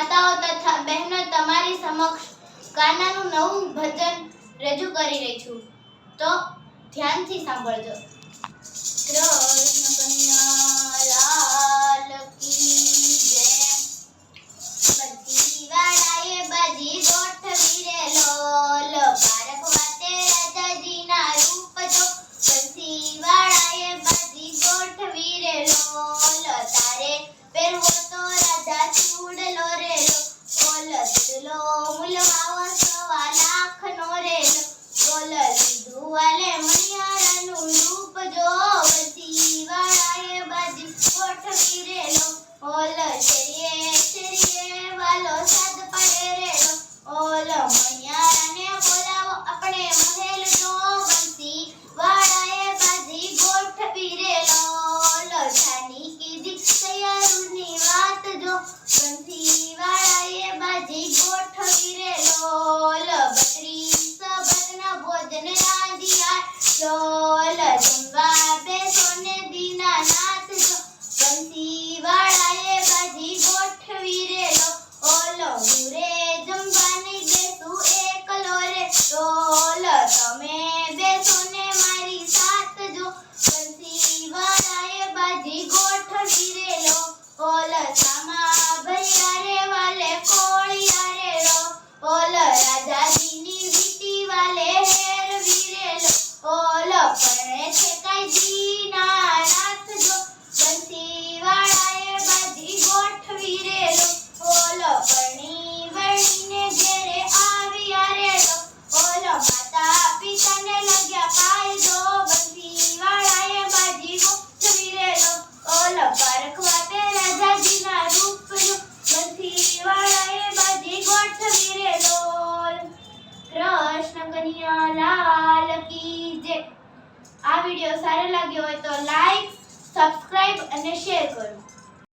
માતાઓ તથા બહેનો તમારી સમક્ષ કાનાનું નવું ભજન રજૂ કરી રહી છું. તો ધ્યાનથી સાંભળજો. રૂપ જો. બધી તારે પહેરવો વાત જો બંસી વાળાએ બાજી ગોઠવી રે લોલ બત્રીસ ભજન ભોજન રાંધિયા ચોલ જમવા બેસો ને દીના નાથ જો બંસી વાળાએ બાજી ગોઠવી રે લો ઓલો મુરે જમવાની બેસું એકલો રે રોલ તમે બેસો ને મારી સાથ જો બંસી વાળાએ બાજી ગોઠવી કન્યા લાલ કી જય આ વિડિયો સારો લાગ્યો હોય તો લાઈક સબસ્ક્રાઇબ અને શેર કરો.